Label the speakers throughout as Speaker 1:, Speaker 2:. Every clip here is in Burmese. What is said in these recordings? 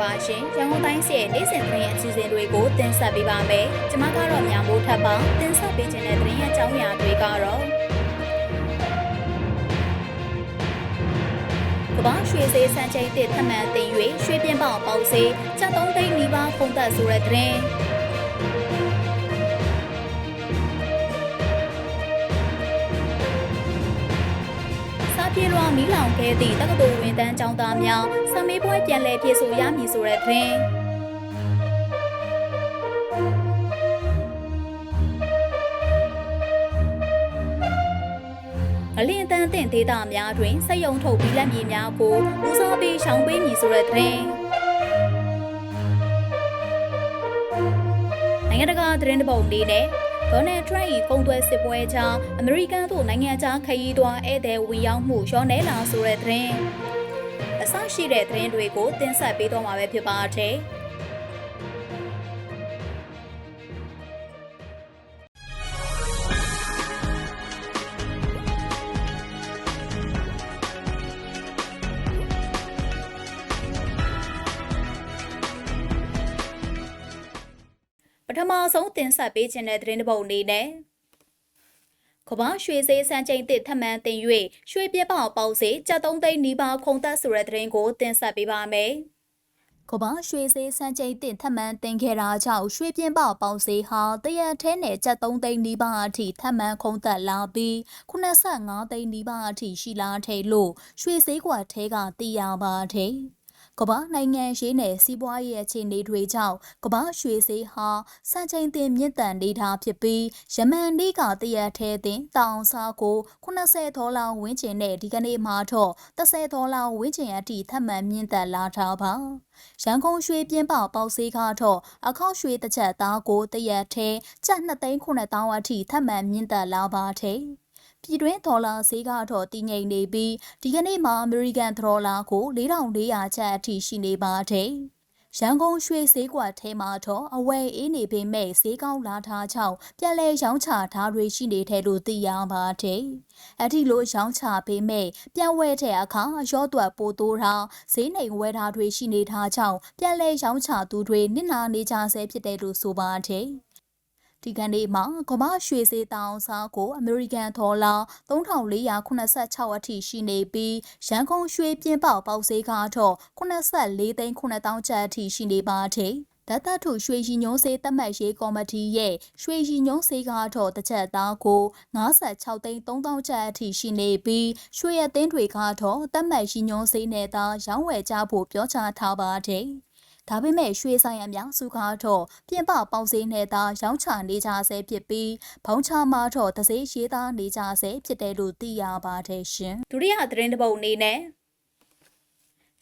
Speaker 1: ပါရှင်ရန်ကုန်တိုင်းစီရဲ့နေ့စဉ်သတင်းအစီအစဉ်တွေကိုတင်ဆက်ပေးပါမယ်ကျွန်မကတော့ညမိုးထပ်ပါတင်ဆက်ပေးခြင်းတဲ့သတင်းအကြောင်းအရာတွေကတော့ကမ္ဘာရွှေစေးစံချိန်တစ်ထပ်မံတင်၍ရွှေပြင်းပေါင်ပေါက်စေစက်သုံးသိန်းနီးပါးဖုံးသက်ဆိုတဲ့သတင်း ပြေလွာမီးလောင်ခဲ့သည့်တက္ကသိုလ်ဝင်တန်းကျောင်းသားများစမေးပွဲပြန်လည်ပြေဆိုရမည်ဆိုတဲ့သတင်းအလင်းတန်းတင်ဒေတာများတွင်စက်ယုံထုတ်ပြီးလက်မြေများကိုဦးစားပေးရှောင်ပေးမည်ဆိုတဲ့သတင်းနိုင်ငံတကာသတင်းတပုတ်လေးနဲ့ ဒေါ်နယ်ထရန့်၏ကုန်သွယ်စစ်ပွဲကြောင့်အမေရိကန်သို့နိုင်ငံခြားခရီးသွားဧည့်သည်ဝင်ရောက်မှုလျော့နေလာဆိုတဲ့သတင်းအဆရှိတဲ့သတင်းတွေကိုတင်ဆက်ပေးသွားမှာပဲဖြစ်ပါတယ်။ ထမဆုံးတင်ဆက်ပေးခြင်းတဲ့သတင်းတစ်ပုဒ်အနေနဲ့ကမ္ဘာရွှေစေးစံချိန်တစ်ထပ်မံတင်၍ရွှေပြပောက်ပေါက်စေကြက်သုံးသိန်းနီးပါးခုံသက်ဆိုတဲ့သတင်းကိုတင်ဆက်ပေးပါမယ်။ကမ္ဘာရွှေစေးစံချိန်တစ်ထပ်မံတင်ခဲ့တာကြောင့်ရွှေပြင်းပေါက်ပေါက်စေဟာတရက်ထဲနဲ့ကြက်သုံးသိန်းနီးပါးအထိထပ်မံခုံသက်လာပြီး85သိန်းနီးပါးအထိရှိလာတယ်လို့ရွှေစေးကွက်ထဲကသိရပါတယ်။ ကမ္ဘာနိုင်ငံရေးနယ်စီးပွားရေးအခြေအနေတွေကြောင့်ကမ္ဘာရွှေဈေးဟာစံချိန်တင်မြင့်တန်နေတာဖြစ်ပြီးယမန်နေ့ကတရက်ထဲတင်တောင်စားကို80ဒေါ်လာဝန်းကျင်နဲ့ဒီကနေ့မှတော့30ဒေါ်လာဝန်းကျင်အထိထပ်မံမြင့်တက်လာတာပါရန်ကုန်ရွှေပြင်းပပေါက်ဈေးကတော့အခောက်ရွှေတစ်ချက်သားကိုတရက်ထဲကျပ်2သိန်း9000အထိထပ်မံမြင့်တက်လာပါတယ် ပြည်တွင်းဒေါ်လာဈေးကတော့တည်ငြိမ်နေပြီးဒီကနေ့မှာအမေရိကန်ဒေါ်လာကို4400ကျပ်အထိရှိနေပါတယ်။ရန်ကုန်ရွှေဈေးကွက်ထဲမှာတော့အဝယ်အေးနေပေမဲ့ဈေးကောင်းလာထားကြောင်းပြန်လည်ရောင်းချထားတွေရှိနေတဲ့လို့သိရပါတယ်။အထီလိုရောင်းချပေမဲ့ပြန်ဝယ်တဲ့အခါရော့တွက်ပိုတိုးတာဈေးနှိမ်ဝယ်တာတွေရှိနေထားကြောင်းပြန်လည်ရောင်းချသူတွေနစ်နာနေကြဆဲဖြစ်တယ်လို့ဆိုပါတယ်။ ဒီကနေ့မှာကမ္ဘာရွှေစေးတောင်စားကိုအမေရိကန်ဒေါ်လာ3486အထိရှိနေပြီးရန်ကုန်ရွှေပြင်းပေါက်ပေါက်ဈေးကတော့84သိန်း9000ကျပ်အထိရှိနေပါတယ်။ဒတ်တထုရွှေရီညုံစေးတတ်မှတ်ရေးကော်မတီရဲ့ရွှေရီညုံစေးကတော့တစ်ချက်သားကို56သိန်း3000ကျပ်အထိရှိနေပြီးရွှေရသင်းတွေကတော့တတ်မှတ်ရီညုံစေးနဲ့သာရောင်းဝယ်ကြဖို့ပြောကြားထားပါတယ်။ ဒါပေမဲ့ရွှေဆိုင်အများစုကတော့ပြင်ပပေါင်းစည်းနဲ့သာရောင်းချနေကြဆဲဖြစ်ပြီးဘောင်းချမှာတော့တစေးရေးသားနေကြဆဲဖြစ်တယ်လို့သိရပါတယ်ရှင်ဒုတိယသတင်းတစ်ပုဒ်အနေနဲ့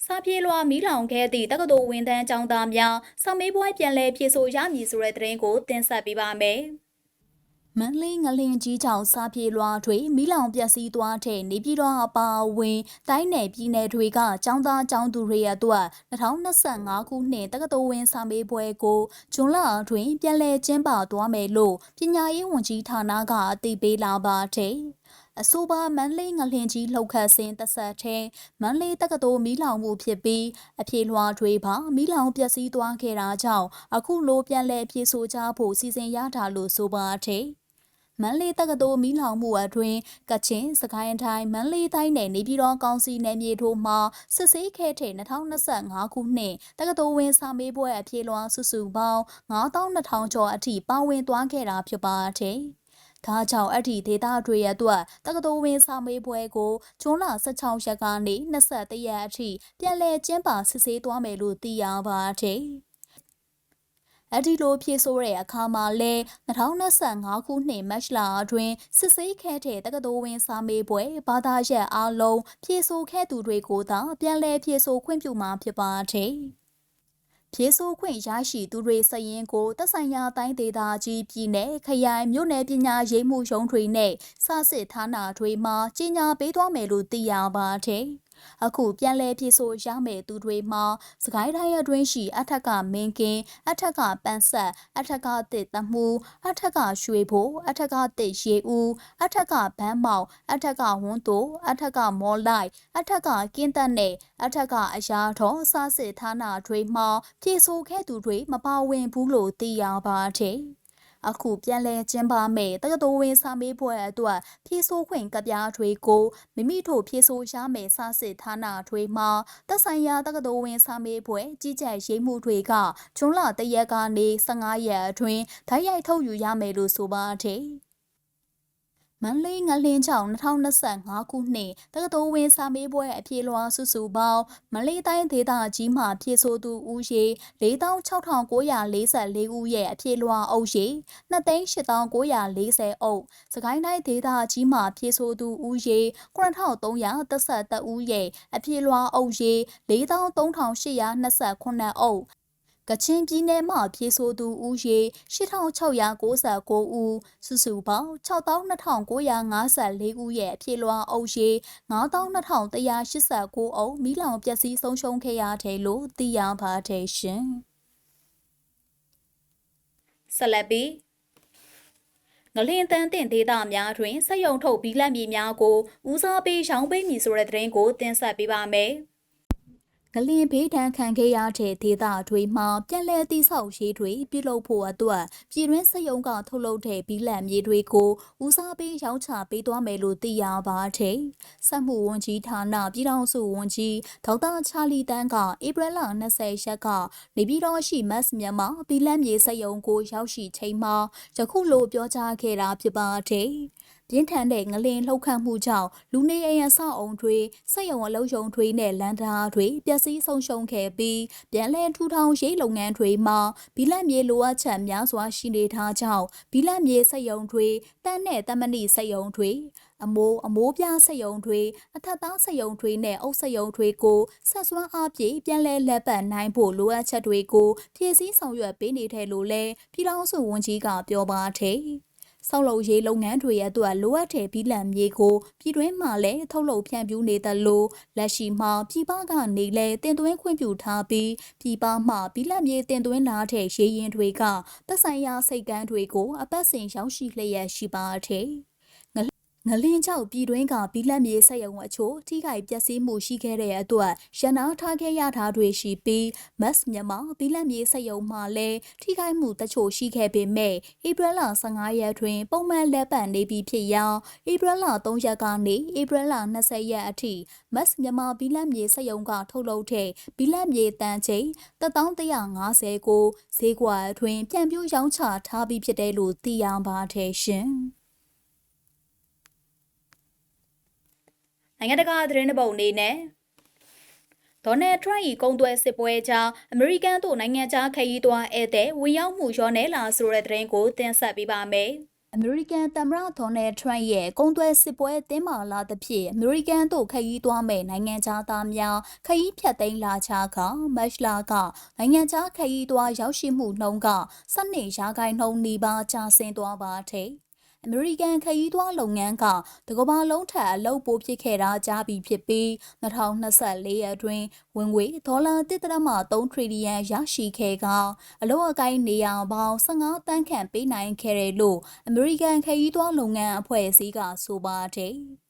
Speaker 1: စာပြေလွာမီးလောင်ခဲ့သည့်တက္ကသိုလ်ဝန်ထမ်းကျောင်းသားများစာမေးပွဲပြန်လည်ဖြေဆိုရမည်ဆိုတဲ့သတင်းကိုတင်ဆက်ပေးပါမယ်။ မန္တလေးငလင်ကြီးကြောင့်စားပြေလွားတွေမိလောင်ပျက်စီးသွားတဲ့နေပြည်တော်အပါအဝင်တိုင်းနယ်ပြည်နယ်တွေကចောင်းသားចောင်းသူတွေအတွက်2025ခုနှစ်တက္ကသိုလ်ဝင်စာမေးပွဲကိုဂျွန်လအတွင်းပြန်လည်ကျင်းပသွားမယ်လို့ပညာရေးဝန်ကြီးဌာနကအသိပေးလာပါတယ်။အဆိုပါမန္တလေးငလင်ကြီးလှုပ်ခတ်စဉ်တဆက်ထဲမန္တလေးတက္ကသိုလ်မီးလောင်မှုဖြစ်ပြီးအပြေလွှာတွေပါမီးလောင်ပျက်စီးသွားခဲ့တာကြောင့်အခုလိုပြန်လည်ပြေဆိုကြဖို့စီစဉ်ရတာလို့ဆိုပါတယ်။ မန္တလေးတက္ကသိုလ်မီးလောင်မှုအတွင်းကချင်စကိုင်းတိုင်းမန္တလေးတိုင်းနယ်နေပြည်တော်ကောင်စီနယ်မြေတို့မှစစ်ဆေးခဲ့တဲ့2025ခုနှစ်တက္ကသိုလ်ဝင်စာမေးပွဲအဖြေလွှာစုစုပေါင်း9200ကျော်အထိပါဝင်သွားခဲ့တာဖြစ်ပါတယ်။ဒါကြောင့်အဲ့ဒီဒေတာတွေရဲ့အတွက်တက္ကသိုလ်ဝင်စာမေးပွဲကိုဂျွန်လ16ရက်ကနေ21ရက်အထိပြန်လည်ကျင်းပစစ်ဆေးသွားမယ်လို့သိရပါတယ်။ အဲ့ဒီလိုဖြည့်ဆို့တဲ့အခါမှာလဲ2025ခုနှစ်မတ်လအတွင်းစစ်ဆေးခဲ့တဲ့တက္ကသိုလ်ဝင်စာမေးပွဲဘာသာရပ်အလုံးဖြည့်ဆို့ခဲ့သူတွေကိုသာပြန်လည်ဖြည့်ဆို့ခွင့်ပြုမှာဖြစ်ပါတယ်။ဖြည့်ဆို့ခွင့်ရရှိသူတွေစရင်ကိုသက်ဆိုင်ရာတိုင်းဒေသကြီးပြည်နယ်ခရိုင်မြို့နယ်ပညာရေးမှုရုံးတွေနဲ့စစစ်ဌာနတွေမှာကြီးညာပေးသွားမယ်လို့သိရပါတယ်။ အခုပြန်လည်ပြေဆိုရမယ်သူတွေမှာစကိုင်းတိုင်းအတွင်းရှိအထက်ကမင်းကင်းအထက်ကပန်းဆက်အထက်ကတစ်တမှုအထက်ကရွှေဖို့အထက်ကတစ်ရေဦးအထက်ကဘန်းမောင်အထက်ကဝန်းတိုအထက်ကမော်လိုက်အထက်ကကင်းတက်နဲ့အထက်ကအရာတော်စားစစ်ဌာနတွေမှာပြေဆိုခဲ့သူတွေမပါဝင်ဘူးလို့သိရပါတယ်။ အခုပြန်လည်ကျင်းပမဲ့တက္ကသိုလ်ဝင်စာမေးပွဲအတွက်ဖြည့်ဆို့ခွင့်ကပြားတွေကိုမိမိတို့ဖြည့်ဆို့ရမယ်စစစ်ဌာနတွေမှာသက်ဆိုင်ရာတက္ကသိုလ်ဝင်စာမေးပွဲကြီးကြပ်ရေးမှုတွေကဂျွန်လတရက်ကနေ15ရက်အတွင်းဓာတ်ရိုက်ထုတ်ယူရမယ်လို့ဆိုပါတယ်။ မန္တလေးငလင်းချောင်း2025ခုနှစ်တက္ကသိုလ်ဝင်စာမေးပွဲအပြေလွှာစုစုပေါင်းမန္တလေးတိုင်းဒေသကြီးမှဖြည့်ဆို့သူဦးရေ46,944ဦးရဲ့အပြေလွှာအုပ်ရေ2,8940အုပ်စကိုင်းတိုင်းဒေသကြီးမှဖြည့်ဆို့သူဦးရေ9,332ဦးရဲ့အပြေလွှာအုပ်ရေ43,829အုပ် ကချင်ပြည်နယ်မှပြေဆိုသူဦးရေ8696ဦးစုစုပေါင်း62,954ဦးရဲ့အပြေလွှာအုပ်ရေ92,189အုပ်မိလောင်ပျက်စီးဆုံးရှုံးခဲ့ရတယ်လို့သိရပါတယ်ရှင်။ဆက်လက်ပြီးငလင်းတန်းတင်ဒေသများတွင်စက်ယုံထုတ်ဘီလက်မြေများကိုဦးစားပေးရောင်းပေးမည်ဆိုတဲ့သတင်းကိုတင်ဆက်ပေးပါမယ်။ ငလင်ဘေးဒဏ်ခံခဲ့ရတဲ့ဒေသတွေမှာပြည်လဲတိဆောက်ရေးတွေပြုလုပ်ဖို့အတွက်ပြည်တွင်းစက်ရုံကထုတ်လုပ်တဲ့ဘီလန်မြေတွေကိုဦးစားပေးရောင်းချပေးသွားမယ်လို့သိရပါတယ်။စက်မှုဝန်ကြီးဌာနပြည်ထောင်စုဝန်ကြီးဒေါက်တာချာလီတန်းကဧပြီလ20ရက်ကနေပြည်တော်ရှိမတ်မြန်မာဘီလန်မြေစက်ရုံကိုရောက်ရှိချိန်မှာယခုလိုပြောကြားခဲ့တာဖြစ်ပါတယ်။ ပြင်းထန်တဲ့ငလင်လှုပ်ခတ်မှုကြောင့်လူနေအိမ်အဆောက်အုံတွေစက်ရုံအလုံးယုံတွေနဲ့လမ်းသားတွေပျက်စီးဆုံးရှုံးခဲ့ပြီးပြန်လည်ထူထောင်ရေးလုပ်ငန်းတွေမှာဘီလက်မြေလိုအပ်ချက်များစွာရှိနေထားကြောင်းဘီလက်မြေစက်ရုံတွေတန်းနဲ့တမဏိစက်ရုံတွေအမိုးအမိုးပြစက်ရုံတွေအထက်သားစက်ရုံတွေနဲ့အုပ်စက်ရုံတွေကိုဆက်စွမ်းအားဖြင့်ပြန်လည်လက်ပတ်နိုင်ဖို့လိုအပ်ချက်တွေကိုဖြည့်ဆည်းဆောင်ရွက်ပေးနေတယ်လို့လည်းပြည်ထောင်စုဝန်ကြီးကပြောပါတယ်။ ဆောက်လုပ်ရေးလုပ်ငန်းတွေရဲ့အတွက်လိုအပ်တဲ့ဘီလန်မြေကိုပြည်တွင်းမှာလည်းထုတ်လုပ်ဖြန့်ဖြူးနေသလိုလက်ရှိမှာပြည်ပကနေလည်းတင်သွင်းခွင့်ပြုထားပြီးပြည်ပမှာဘီလန်မြေတင်သွင်းလာတဲ့ရေရင်တွေကသက်ဆိုင်ရာစိတ်ကမ်းတွေကိုအပတ်စဉ်ရောက်ရှိလျက်ရှိပါတယ်။ ငလင်းကြောက်ပြည်တွင်းကဘီလက်မြေဆက်ရုံအချို့ထိခိုက်ပျက်စီးမှုရှိခဲ့တဲ့အတွက်ရနာထားခဲ့ရတာတွေရှိပြီးမတ်မြန်မာဘီလက်မြေဆက်ရုံမှာလည်းထိခိုက်မှုတချို့ရှိခဲ့ပေမဲ့ဧပြီလ15ရက်တွင် ပုံမှန်လက်ပံနေပြီးဖြစ်ရာဧပြီလ3ရက်ကနေဧပြီလ20ရက်အထိမတ်မြန်မာဘီလက်မြေဆက်ရုံကထုတ်လုပ်တဲ့ဘီလက်မြေတန်ချိန်1150ကိုဈေးကွက်အတွင်းပြန်ပြူရောင်းချထားပြီးဖြစ်တယ်လို့သိရပါတယ်ရှင်။ နိုင်ငံတကာသတင်းတစ်ပုဒ်အနေနဲ့ဒေါ်နယ်ထရန့်၏ကုံသွဲစစ်ပွဲကြောင့်အမေရိကန်တို့နိုင်ငံခြားခရီးသွားဧည့်သည်ဝင်ရောက်မှုရောနေလာဆိုတဲ့သတင်းကိုတင်ဆက်ပေးပါမယ်။အမေရိကန်သမ္မတဒေါ်နယ်ထရန့်ရဲ့ကုံသွဲစစ်ပွဲတင်းမာလာသဖြင့်အမေရိကန်တို့ခရီးသွားမဲ့နိုင်ငံခြားသားများခရီးဖြတ်သိမ်းလာချကမတ်လာကနိုင်ငံခြားခရီးသွားရောက်ရှိမှုနှုန်းက12ရာခိုင်နှုန်းနီးပါးကျဆင်းသွားပါတဲ့။ အမေရိကန်ခရီးသွားလုပ်ငန်းကတကမ္ဘာလုံးထက်အလုပ်ပိုဖြစ်ခဲ့တာကြားပြီးဖြစ်ပြီး2024ရက်အတွင်းဝင်ငွေဒေါ်လာ1.3ထရီလီယံရရှိခဲ့ကအလုပ်အကိုင်းနေရာပေါင်း15တန်းခန့်ပေးနိုင်ခဲ့တယ်လို့အမေရိကန်ခရီးသွားလုပ်ငန်းအဖွဲ့အစည်းကဆိုပါတယ်။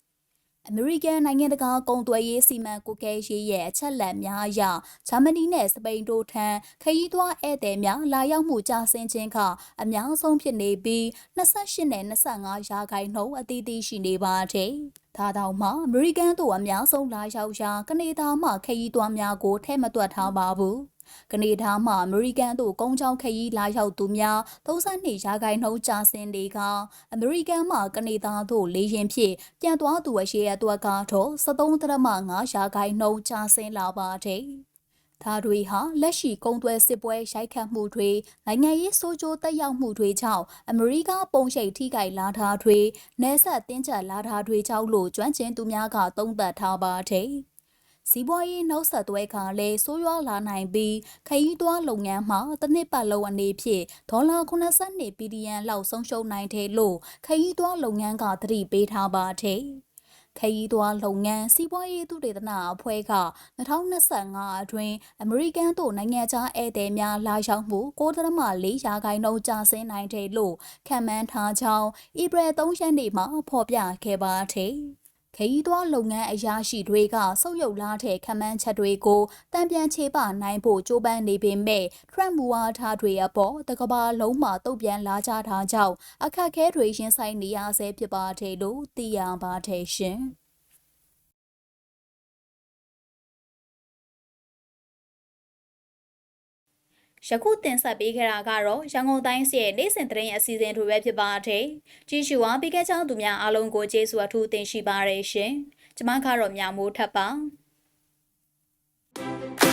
Speaker 1: အမေရိကန်နိုင်ငံတကာကုန်သွယ်ရေးစီမံကွပ်ကဲရေးရဲ့အချက်လက်များအရဂျာမနီနဲ့စပိန်တို့ထံခရီးသွားဧည့်သည်များလာရောက်မှုကျဆင်းခြင်းကအများဆုံးဖြစ်နေပြီး28နဲ့25ရာခိုင်နှုန်းအသီးသီးရှိနေပါတယ်။ဒါတောင်မှအမေရိကန်တို့အများဆုံးလာရောက်ရာကနေဒါမှခရီးသွားများကိုထဲမတွက်ထားပါဘူး။ ကနေဒါမှအမေရိကန်သို့ကုန်းချောင်းခရီးလာရောက်သူများ32ရာခိုင်နှုန်းကျဆင်းနေကအမေရိကန်မှကနေဒါသို့လေယာဉ်ဖြင့်ပြန်သွားသူအရေးအတွက်ကတော့73.5ရာခိုင်နှုန်းကျဆင်းလာပါတယ်။ဒါတွေဟာလက်ရှိကုန်းသွဲစစ်ပွဲရိုက်ခတ်မှုတွေနိုင်ငံရေးစိုးကျိုးတက်ရောက်မှုတွေကြောင့်အမေရိကပုံရှိန်ထိခိုက်လာတာတွေနေဆက်တင်းကျပ်လာတာတွေကြောင့်လို့ကျွမ်းကျင်သူများကသုံးသပ်ထားပါတယ်။ စီးပွားရေးနှုတ်ဆက်သွဲကလည်းဆိုးရွားလာနိုင်ပြီးခရီးသွားလုပ်ငန်းမှာတစ်နှစ်ပတ်လုံးအနေဖြင့်ဒေါ်လာ82ဘီလီယံလောက်ဆုံးရှုံးနိုင်တယ်လို့ခရီးသွားလုပ်ငန်းကသတိပေးထားပါတယ်။ခရီးသွားလုပ်ငန်းစီးပွားရေးသုတေသနအဖွဲ့က2025အတွင်းအမေရိကန်သို့နိုင်ငံခြားဧည့်သည်များလာရောက်မှု9.4ရာခိုင်နှုန်းကျဆင်းနိုင်တယ်လို့ခန့်မှန်းထားကြောင်းဧပြီ3ရက်နေ့မှာဖော်ပြခဲ့ပါသည် ခရီးသွားလုပ်ငန်းအရာရှိတွေကဆုတ်ယုတ်လာတဲ့ခန့်မှန်းချက်တွေကိုတံပြန်ခြေပနိုင်ဖို့ကြိုးပမ်းနေပေမဲ့ထရန့်မူဝါဒတွေအပေါ်တကဘာလုံးမှာတုံ့ပြန်လာကြတာကြောင့်အခက်အခဲတွေရင်ဆိုင်နေရဆဲဖြစ်ပါတယ်လို့သိရပါတယ်ရှင်။ ယခုတင်ဆက်ပေးခဲ့တာကတော့ရန်ကုန်တိုင်းစီရဲ့နေ့စဉ်သတင်းအစီအစဉ်တွေပဲဖြစ်ပါတယ်။ကြည့်ရှုအောင်ပြီးခဲ့ကြောင်းသူများအားလုံးကိုကျေးဇူးအထူးတင်ရှိပါရရှင်။ကျွန်မကတော့မြောင်မိုးထပ်ပါ။